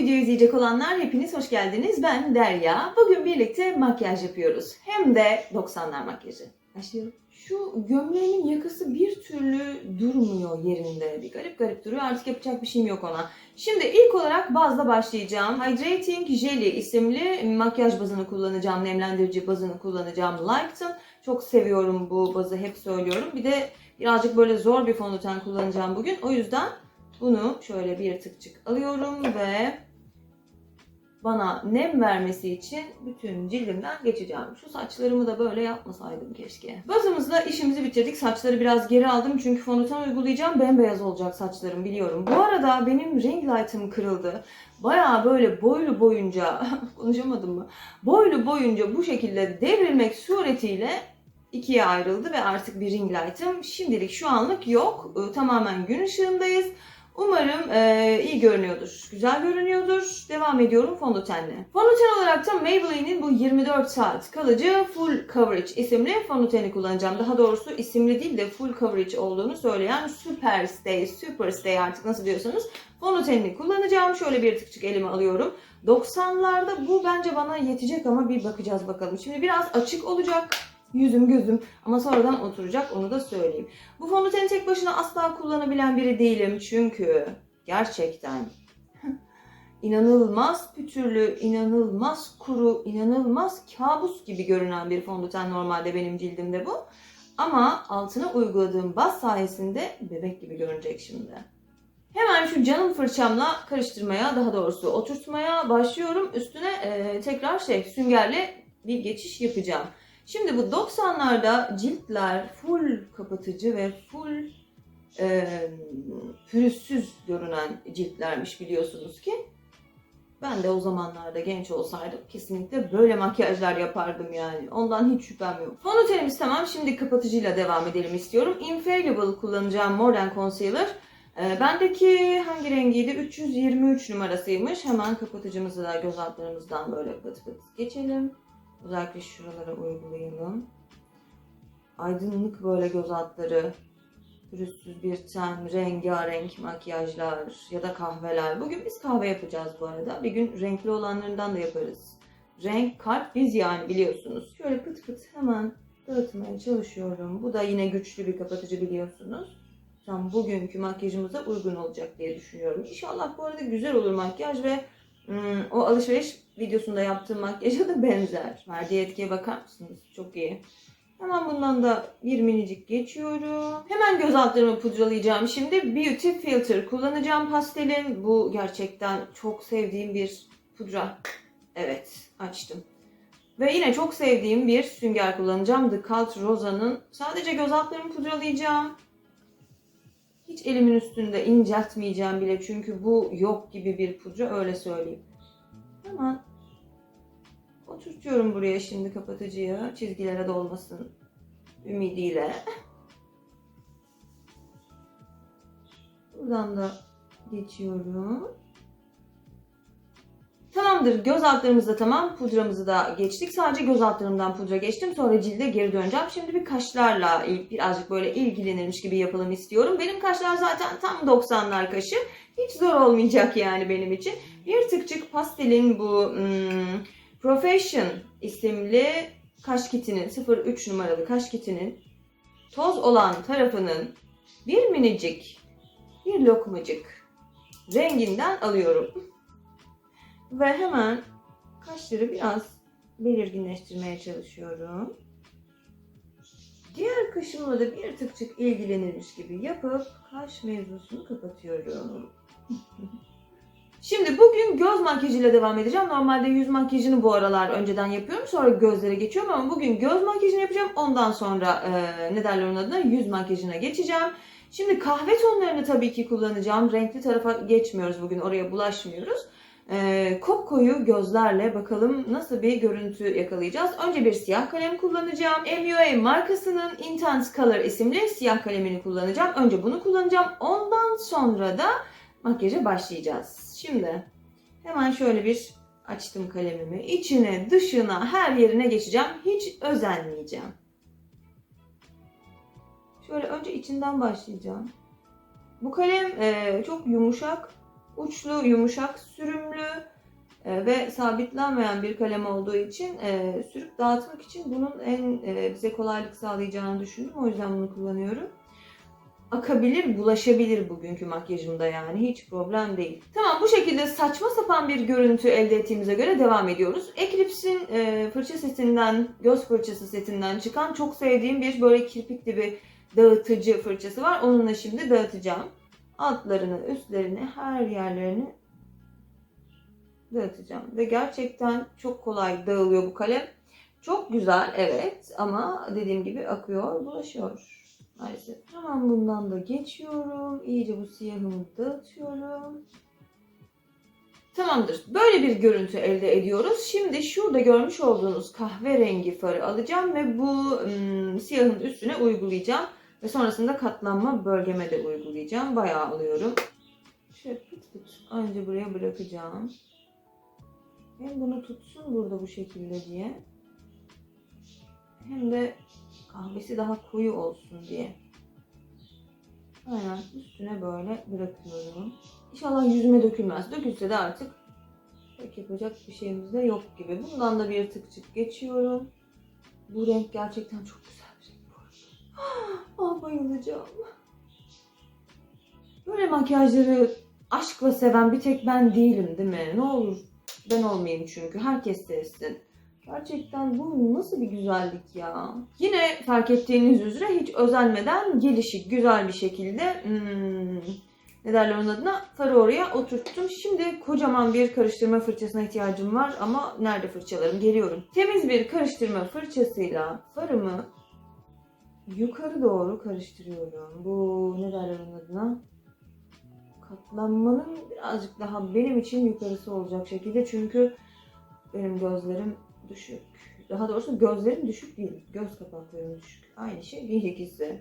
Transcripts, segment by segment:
videoyu izleyecek olanlar hepiniz hoş geldiniz. Ben Derya. Bugün birlikte makyaj yapıyoruz. Hem de 90'lar makyajı. Başlayalım. Şu gömleğimin yakası bir türlü durmuyor yerinde. Bir garip garip duruyor. Artık yapacak bir şeyim yok ona. Şimdi ilk olarak bazla başlayacağım. Hydrating Jelly isimli makyaj bazını kullanacağım. Nemlendirici bazını kullanacağım. Lighten. Çok seviyorum bu bazı. Hep söylüyorum. Bir de birazcık böyle zor bir fondöten kullanacağım bugün. O yüzden bunu şöyle bir tıkçık alıyorum ve bana nem vermesi için bütün cildimden geçeceğim. Şu saçlarımı da böyle yapmasaydım keşke. Bazımızla işimizi bitirdik. Saçları biraz geri aldım çünkü fondöten uygulayacağım. Bembeyaz olacak saçlarım biliyorum. Bu arada benim ring light'ım kırıldı. Baya böyle boylu boyunca, konuşamadım mı? Boylu boyunca bu şekilde devrilmek suretiyle ikiye ayrıldı ve artık bir ring light'ım şimdilik şu anlık yok. Tamamen gün ışığındayız. Umarım e, iyi görünüyordur. Güzel görünüyordur. Devam ediyorum fondötenle. Fondöten olarak da Maybelline'in bu 24 saat kalıcı Full Coverage isimli fondöteni kullanacağım. Daha doğrusu isimli değil de Full Coverage olduğunu söyleyen Super Stay, Super Stay artık nasıl diyorsanız fondötenini kullanacağım. Şöyle bir tıkçık elime alıyorum. 90'larda bu bence bana yetecek ama bir bakacağız bakalım. Şimdi biraz açık olacak yüzüm gözüm ama sonradan oturacak onu da söyleyeyim. Bu fondöteni tek başına asla kullanabilen biri değilim çünkü gerçekten inanılmaz pütürlü, inanılmaz kuru, inanılmaz kabus gibi görünen bir fondöten normalde benim cildimde bu. Ama altına uyguladığım baz sayesinde bebek gibi görünecek şimdi. Hemen şu canım fırçamla karıştırmaya, daha doğrusu oturtmaya başlıyorum. Üstüne e, tekrar şey süngerle bir geçiş yapacağım. Şimdi bu 90'larda ciltler full kapatıcı ve full e, pürüzsüz görünen ciltlermiş biliyorsunuz ki. Ben de o zamanlarda genç olsaydım kesinlikle böyle makyajlar yapardım yani. Ondan hiç şüphem yok. Fondötenimiz tamam. Şimdi kapatıcıyla devam edelim istiyorum. Infallible kullanacağım Modern Concealer. E, bendeki hangi rengiydi? 323 numarasıymış. Hemen kapatıcımızı da göz altlarımızdan böyle pıt pıt geçelim. Özellikle şuralara uygulayalım. Aydınlık böyle göz altları, pürüzsüz bir ten, rengarenk makyajlar ya da kahveler. Bugün biz kahve yapacağız bu arada. Bir gün renkli olanlarından da yaparız. Renk, kalp biz yani biliyorsunuz. Şöyle pıt pıt hemen dağıtmaya çalışıyorum. Bu da yine güçlü bir kapatıcı biliyorsunuz. Tam bugünkü makyajımıza uygun olacak diye düşünüyorum. İnşallah bu arada güzel olur makyaj ve Hmm, o alışveriş videosunda yaptığım makyaja da benzer. Verdiği etkiye bakar mısınız? Çok iyi. Hemen bundan da bir minicik geçiyorum. Hemen göz altlarımı pudralayacağım. Şimdi Beauty Filter kullanacağım pastelin. Bu gerçekten çok sevdiğim bir pudra. Evet açtım. Ve yine çok sevdiğim bir sünger kullanacağım. The Cult Rosa'nın. Sadece göz altlarımı pudralayacağım. Hiç elimin üstünde inceltmeyeceğim bile çünkü bu yok gibi bir pudra öyle söyleyeyim. Hemen oturtuyorum buraya şimdi kapatıcıyı çizgilere dolmasın ümidiyle. Buradan da geçiyorum. Tamamdır. Göz altlarımız da tamam. Pudramızı da geçtik. Sadece göz altlarımdan pudra geçtim. Sonra cilde geri döneceğim. Şimdi bir kaşlarla birazcık böyle ilgilenirmiş gibi yapalım istiyorum. Benim kaşlar zaten tam 90'lar kaşı. Hiç zor olmayacak yani benim için. Bir tıkçık pastelin bu hmm, Profession isimli kaş kitinin 03 numaralı kaş kitinin toz olan tarafının bir minicik bir lokmacık renginden alıyorum. Ve hemen kaşları biraz belirginleştirmeye çalışıyorum. Diğer kaşımla da bir tıkçık ilgilenirmiş gibi yapıp kaş mevzusunu kapatıyorum. Şimdi bugün göz makyajıyla devam edeceğim. Normalde yüz makyajını bu aralar önceden yapıyorum. Sonra gözlere geçiyorum ama bugün göz makyajını yapacağım. Ondan sonra e, ne derler onun adına yüz makyajına geçeceğim. Şimdi kahve tonlarını tabii ki kullanacağım. Renkli tarafa geçmiyoruz bugün. Oraya bulaşmıyoruz e, koyu gözlerle bakalım nasıl bir görüntü yakalayacağız. Önce bir siyah kalem kullanacağım. MUA markasının Intense Color isimli siyah kalemini kullanacağım. Önce bunu kullanacağım. Ondan sonra da makyaja başlayacağız. Şimdi hemen şöyle bir açtım kalemimi. İçine, dışına, her yerine geçeceğim. Hiç özenmeyeceğim. Şöyle önce içinden başlayacağım. Bu kalem e, çok yumuşak uçlu, yumuşak, sürümlü e, ve sabitlenmeyen bir kalem olduğu için e, sürüp dağıtmak için bunun en e, bize kolaylık sağlayacağını düşündüm. O yüzden bunu kullanıyorum. Akabilir, bulaşabilir bugünkü makyajımda yani hiç problem değil. Tamam bu şekilde saçma sapan bir görüntü elde ettiğimize göre devam ediyoruz. Eclipse'in e, fırça setinden, göz fırçası setinden çıkan çok sevdiğim bir böyle kirpikli bir dağıtıcı fırçası var. Onunla şimdi dağıtacağım. Altlarını, üstlerini, her yerlerini dağıtacağım. Ve gerçekten çok kolay dağılıyor bu kalem. Çok güzel evet ama dediğim gibi akıyor, bulaşıyor maalesef. Hemen bundan da geçiyorum. İyice bu siyahımı dağıtıyorum. Tamamdır. Böyle bir görüntü elde ediyoruz. Şimdi şurada görmüş olduğunuz kahverengi farı alacağım ve bu ım, siyahın üstüne uygulayacağım. Ve sonrasında katlanma bölgeme de uygulayacağım. Bayağı alıyorum. Şöyle pıt pıt önce buraya bırakacağım. Hem bunu tutsun burada bu şekilde diye. Hem de kahvesi daha koyu olsun diye. Aynen üstüne böyle bırakıyorum. İnşallah yüzüme dökülmez. Dökülse de artık pek yapacak bir şeyimiz de yok gibi. Bundan da bir tıkçık geçiyorum. Bu renk gerçekten çok güzel Ah bayılacağım. Böyle makyajları aşkla seven bir tek ben değilim değil mi? Ne olur ben olmayayım çünkü. Herkes sevsin. Gerçekten bu nasıl bir güzellik ya. Yine fark ettiğiniz üzere hiç özenmeden gelişik güzel bir şekilde hmm, ne derler onun adına farı oraya oturttum. Şimdi kocaman bir karıştırma fırçasına ihtiyacım var ama nerede fırçalarım geliyorum. Temiz bir karıştırma fırçasıyla farımı yukarı doğru karıştırıyorum. Bu ne derler onun adına? Katlanmanın birazcık daha benim için yukarısı olacak şekilde çünkü benim gözlerim düşük. Daha doğrusu gözlerim düşük değil. Göz kapaklarım düşük. Aynı şey değil ikisi.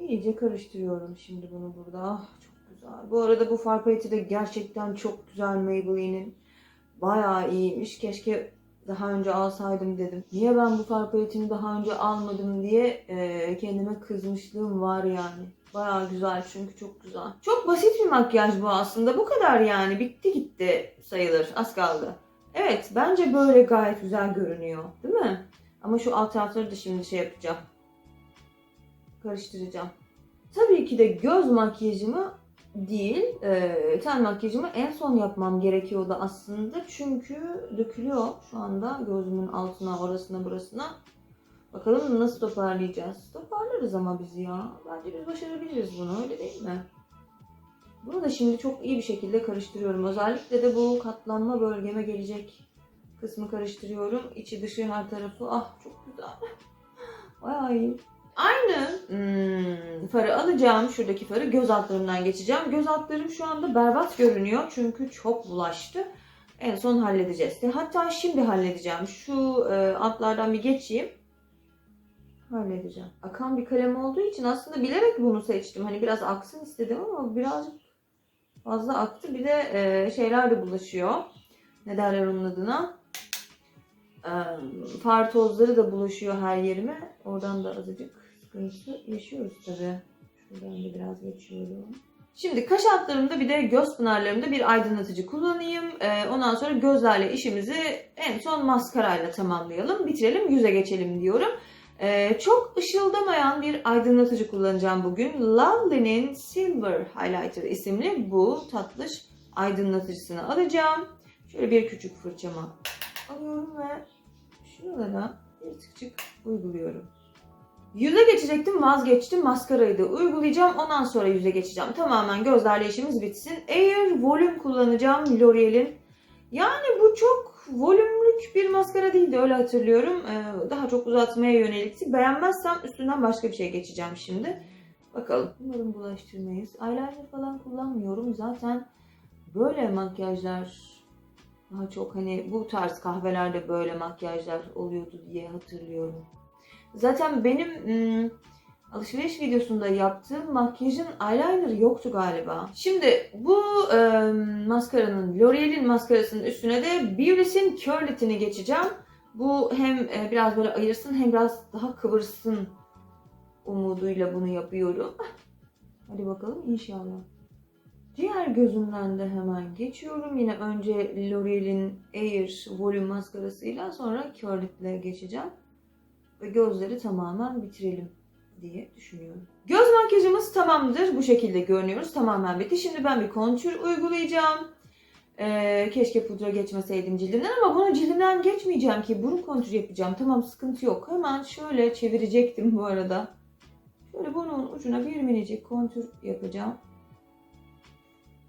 İyice karıştırıyorum şimdi bunu burada. Ah çok güzel. Bu arada bu far paleti de gerçekten çok güzel Maybelline'in. Bayağı iyiymiş. Keşke daha önce alsaydım dedim. Niye ben bu far daha önce almadım diye e, kendime kızmışlığım var yani. Bayağı güzel çünkü çok güzel. Çok basit bir makyaj bu aslında. Bu kadar yani. Bitti gitti sayılır. Az kaldı. Evet bence böyle gayet güzel görünüyor. Değil mi? Ama şu alt tarafları da şimdi şey yapacağım. Karıştıracağım. Tabii ki de göz makyajımı değil, e, ten makyajımı en son yapmam gerekiyordu aslında. Çünkü dökülüyor şu anda gözümün altına, orasına, burasına. Bakalım nasıl toparlayacağız. Toparlarız ama biz ya. Bence biz başarabiliriz bunu öyle değil mi? Bunu da şimdi çok iyi bir şekilde karıştırıyorum. Özellikle de bu katlanma bölgeme gelecek kısmı karıştırıyorum. İçi dışı her tarafı. Ah çok güzel. Bayağı iyi. Aynı hmm, farı alacağım. Şuradaki farı göz altlarımdan geçeceğim. Göz altlarım şu anda berbat görünüyor. Çünkü çok bulaştı. En son halledeceğiz. Hatta şimdi halledeceğim. Şu e, altlardan bir geçeyim. Halledeceğim. Akan bir kalem olduğu için aslında bilerek bunu seçtim. Hani biraz aksın istedim ama birazcık fazla aktı. Bir de e, şeyler de bulaşıyor. Ne derler onun adına? E, far tozları da bulaşıyor her yerime. Oradan da azıcık sıkıntı yaşıyoruz tabii. Şuradan da biraz geçiyorum. Şimdi kaş altlarımda bir de göz pınarlarımda bir aydınlatıcı kullanayım. E, ondan sonra gözlerle işimizi en son maskarayla tamamlayalım. Bitirelim yüze geçelim diyorum. Ee, çok ışıldamayan bir aydınlatıcı kullanacağım bugün. Lovely'nin Silver Highlighter isimli bu tatlış aydınlatıcısını alacağım. Şöyle bir küçük fırçama alıyorum ve şuralara bir tıkçık uyguluyorum. Yüze geçecektim vazgeçtim. Maskarayı da uygulayacağım. Ondan sonra yüze geçeceğim. Tamamen gözlerle işimiz bitsin. Air Volume kullanacağım L'Oreal'in. Yani bu çok volümlük bir maskara değildi öyle hatırlıyorum. Ee, daha çok uzatmaya yönelikti. Beğenmezsem üstünden başka bir şey geçeceğim şimdi. Bakalım. Umarım bulaştırmayız. Eyeliner falan kullanmıyorum. Zaten böyle makyajlar daha çok hani bu tarz kahvelerde böyle makyajlar oluyordu diye hatırlıyorum. Zaten benim ım, alışveriş videosunda yaptığım makyajın eyeliner yoktu galiba. Şimdi bu e, maskaranın L'Oreal'in maskarasının üstüne de Beauty's'in Curlet'ini geçeceğim. Bu hem e, biraz böyle ayırsın hem biraz daha kıvırsın umuduyla bunu yapıyorum. Hadi bakalım inşallah. Diğer gözümden de hemen geçiyorum. Yine önce L'Oreal'in Air Volume maskarasıyla sonra Curlit'le geçeceğim. Ve gözleri tamamen bitirelim diye düşünüyorum. Göz makyajımız tamamdır. Bu şekilde görünüyoruz. Tamamen bitti. Şimdi ben bir kontür uygulayacağım. Ee, keşke pudra geçmeseydim cildimden ama bunu cildimden geçmeyeceğim ki burun kontür yapacağım. Tamam sıkıntı yok. Hemen şöyle çevirecektim bu arada. Şöyle burnun ucuna bir minicik kontür yapacağım.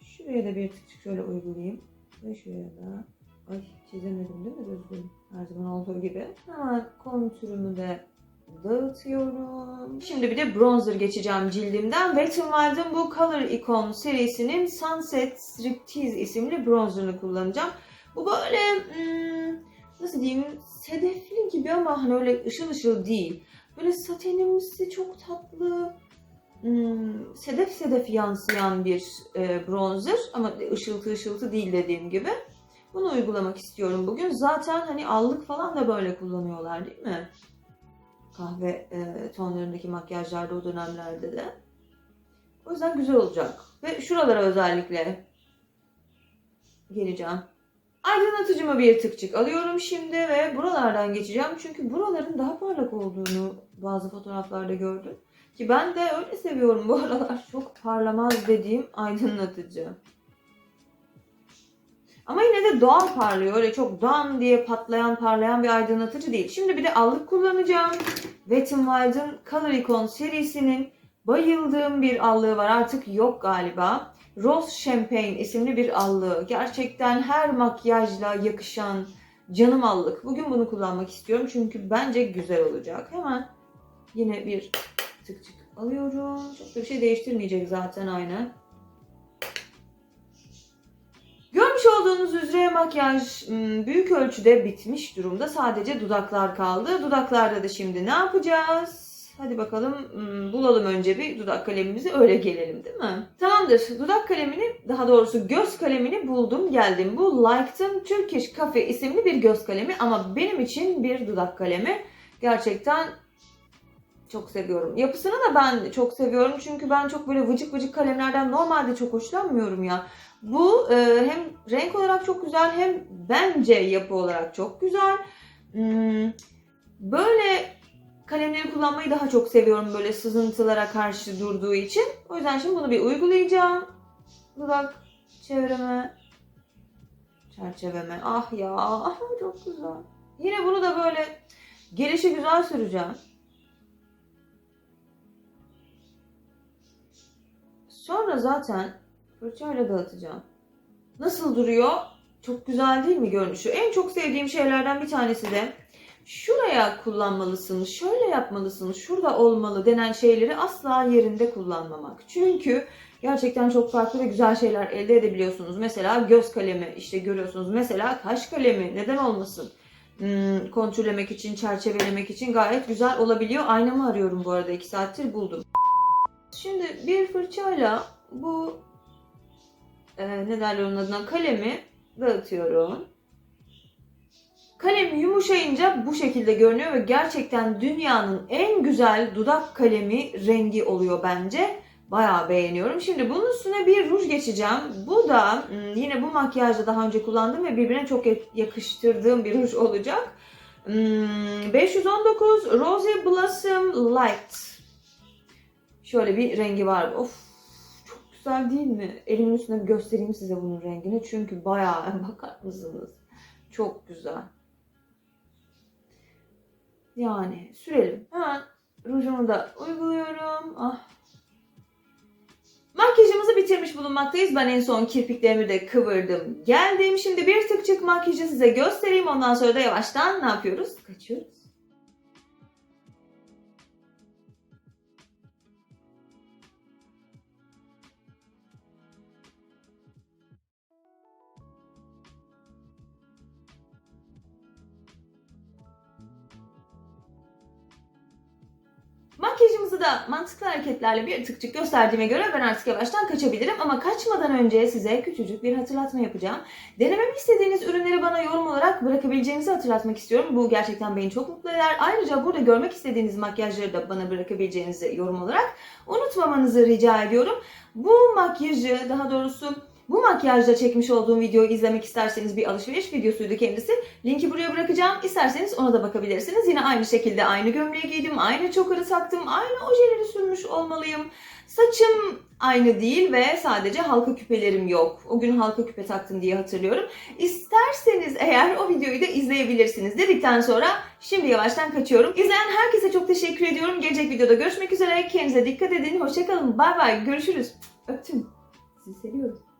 Şuraya da bir tık şöyle uygulayayım. Ve şuraya da. Ay çizemedim değil mi düzgün? Her zaman olduğu gibi. Hemen kontürümü de dağıtıyorum. Şimdi bir de bronzer geçeceğim cildimden. Wet n Wild'ın bu Color Icon serisinin Sunset Striptease isimli bronzerını kullanacağım. Bu böyle hmm, nasıl diyeyim sedefli gibi ama hani öyle ışıl ışıl değil. Böyle satenimsi çok tatlı hmm, sedef sedef yansıyan bir e, bronzer ama ışıltı ışıltı değil dediğim gibi. Bunu uygulamak istiyorum bugün. Zaten hani allık falan da böyle kullanıyorlar değil mi? Kahve e, tonlarındaki makyajlarda o dönemlerde de. O yüzden güzel olacak. Ve şuralara özellikle geleceğim. Aydınlatıcımı bir tıkçık alıyorum şimdi ve buralardan geçeceğim. Çünkü buraların daha parlak olduğunu bazı fotoğraflarda gördüm. Ki ben de öyle seviyorum bu aralar. Çok parlamaz dediğim aydınlatıcı. Ama yine de doğal parlıyor. Öyle çok dam diye patlayan parlayan bir aydınlatıcı değil. Şimdi bir de allık kullanacağım. Wet n Wild'ın Color Icon serisinin bayıldığım bir allığı var. Artık yok galiba. Rose Champagne isimli bir allığı. Gerçekten her makyajla yakışan canım allık. Bugün bunu kullanmak istiyorum çünkü bence güzel olacak. Hemen yine bir tık tık alıyorum. Çok da bir şey değiştirmeyecek zaten aynı. Olduğunuz üzere makyaj ım, büyük ölçüde bitmiş durumda. Sadece dudaklar kaldı. Dudaklarda da şimdi ne yapacağız? Hadi bakalım ım, bulalım önce bir dudak kalemimizi öyle gelelim değil mi? Tamamdır. Dudak kalemini daha doğrusu göz kalemini buldum geldim. Bu Like'ın Turkish Cafe isimli bir göz kalemi ama benim için bir dudak kalemi. Gerçekten çok seviyorum. Yapısını da ben çok seviyorum çünkü ben çok böyle vıcık vıcık kalemlerden normalde çok hoşlanmıyorum ya. Bu e, hem renk olarak çok güzel hem bence yapı olarak çok güzel. Hmm, böyle kalemleri kullanmayı daha çok seviyorum böyle sızıntılara karşı durduğu için. O yüzden şimdi bunu bir uygulayacağım. Dudak çevreme, çerçeveme. Ah ya çok güzel. Yine bunu da böyle gelişi güzel süreceğim. Sonra zaten fırçayla dağıtacağım. Nasıl duruyor? Çok güzel değil mi görünüşü? En çok sevdiğim şeylerden bir tanesi de şuraya kullanmalısın, şöyle yapmalısın, şurada olmalı denen şeyleri asla yerinde kullanmamak. Çünkü gerçekten çok farklı ve güzel şeyler elde edebiliyorsunuz. Mesela göz kalemi işte görüyorsunuz. Mesela kaş kalemi neden olmasın? Hmm, kontrollemek için, çerçevelemek için gayet güzel olabiliyor. Aynamı arıyorum bu arada 2 saattir buldum. Şimdi bir fırçayla bu e, ne derler onun adına kalemi dağıtıyorum. Kalem yumuşayınca bu şekilde görünüyor ve gerçekten dünyanın en güzel dudak kalemi rengi oluyor bence. Bayağı beğeniyorum. Şimdi bunun üstüne bir ruj geçeceğim. Bu da hmm, yine bu makyajda daha önce kullandığım ve birbirine çok yakıştırdığım bir ruj olacak. Hmm, 519 Rosy Blossom Light. Şöyle bir rengi var. Of güzel değil mi? Elimin üstüne bir göstereyim size bunun rengini. Çünkü bayağı bakar mısınız? Çok güzel. Yani sürelim. Hemen rujumu da uyguluyorum. Ah. Makyajımızı bitirmiş bulunmaktayız. Ben en son kirpiklerimi de kıvırdım. Geldim. Şimdi bir tık çık makyajı size göstereyim. Ondan sonra da yavaştan ne yapıyoruz? Kaçıyoruz. Makyajımızı da mantıklı hareketlerle bir tıkçık gösterdiğime göre ben artık yavaştan kaçabilirim. Ama kaçmadan önce size küçücük bir hatırlatma yapacağım. Denememi istediğiniz ürünleri bana yorum olarak bırakabileceğinizi hatırlatmak istiyorum. Bu gerçekten beni çok mutlu eder. Ayrıca burada görmek istediğiniz makyajları da bana bırakabileceğinizi yorum olarak unutmamanızı rica ediyorum. Bu makyajı daha doğrusu bu makyajla çekmiş olduğum videoyu izlemek isterseniz bir alışveriş videosuydu kendisi. Linki buraya bırakacağım. İsterseniz ona da bakabilirsiniz. Yine aynı şekilde aynı gömleği giydim, aynı çokarı taktım, aynı ojeleri sürmüş olmalıyım. Saçım aynı değil ve sadece halka küpelerim yok. O gün halka küpe taktım diye hatırlıyorum. İsterseniz eğer o videoyu da izleyebilirsiniz dedikten sonra şimdi yavaştan kaçıyorum. İzleyen herkese çok teşekkür ediyorum. Gelecek videoda görüşmek üzere. Kendinize dikkat edin. Hoşçakalın. Bay bay. Görüşürüz. Öptüm. Sizi seviyorum.